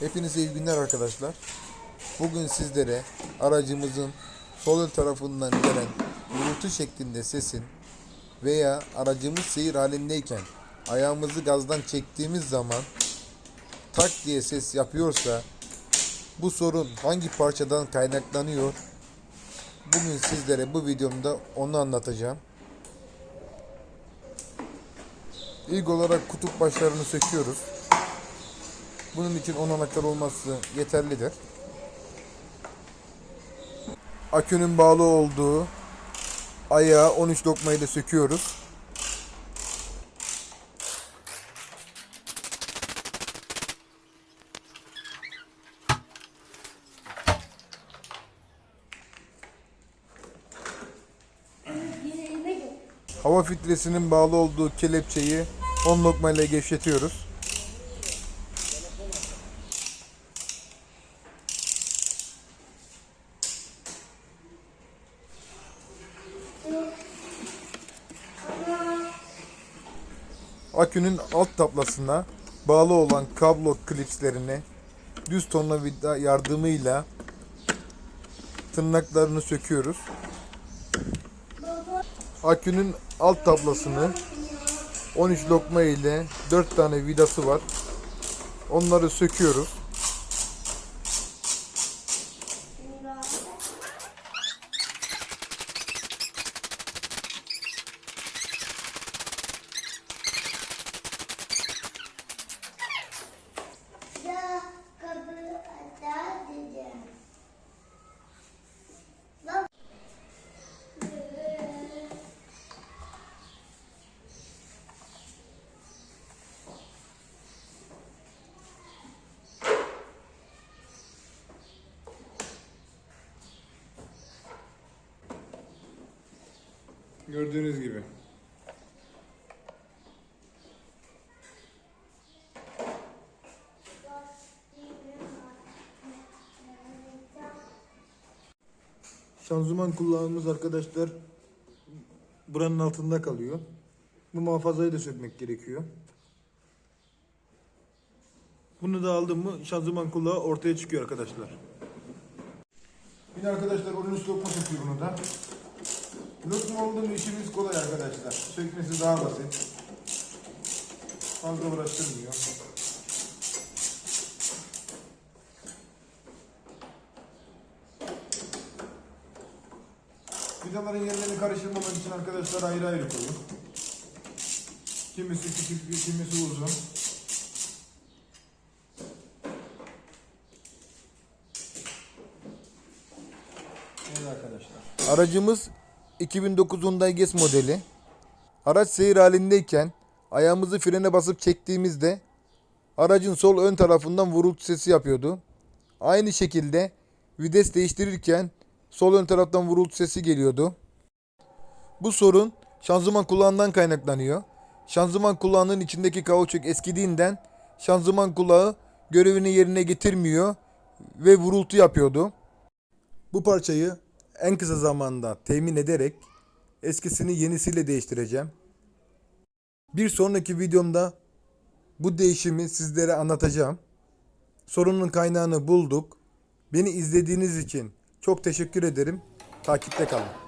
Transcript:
Hepinize iyi günler arkadaşlar. Bugün sizlere aracımızın sol tarafından gelen gürültü şeklinde sesin veya aracımız seyir halindeyken ayağımızı gazdan çektiğimiz zaman tak diye ses yapıyorsa bu sorun hangi parçadan kaynaklanıyor? Bugün sizlere bu videomda onu anlatacağım. İlk olarak kutup başlarını söküyoruz. Bunun için 10 anahtar olması yeterlidir. Akünün bağlı olduğu ayağı 13 lokmayı da söküyoruz. Hava filtresinin bağlı olduğu kelepçeyi 10 lokmayla gevşetiyoruz. Akünün alt tablasına bağlı olan kablo klipslerini düz tornavida yardımıyla tırnaklarını söküyoruz. Akünün alt tablasını 13 lokma ile 4 tane vidası var. Onları söküyoruz. Gördüğünüz gibi. Şanzıman kulağımız arkadaşlar buranın altında kalıyor. Bu muhafazayı da sökmek gerekiyor. Bunu da aldım mı şanzıman kulağı ortaya çıkıyor arkadaşlar. Yine arkadaşlar onun üst lokma bunu da. Lokma oldu mu işimiz kolay arkadaşlar. Sökmesi daha basit. Fazla uğraştırmıyor. Vidaların yerlerini karıştırmamak için arkadaşlar ayrı ayrı koyun. Kimisi küçük, kimisi uzun. Evet arkadaşlar. Aracımız 2009 Hyundai Getz modeli. Araç seyir halindeyken ayağımızı frene basıp çektiğimizde aracın sol ön tarafından vurultu sesi yapıyordu. Aynı şekilde vites değiştirirken sol ön taraftan vurultu sesi geliyordu. Bu sorun şanzıman kulağından kaynaklanıyor. Şanzıman kulağının içindeki kauçuk eskidiğinden şanzıman kulağı görevini yerine getirmiyor ve vurultu yapıyordu. Bu parçayı en kısa zamanda temin ederek eskisini yenisiyle değiştireceğim. Bir sonraki videomda bu değişimi sizlere anlatacağım. Sorunun kaynağını bulduk. Beni izlediğiniz için çok teşekkür ederim. Takipte kalın.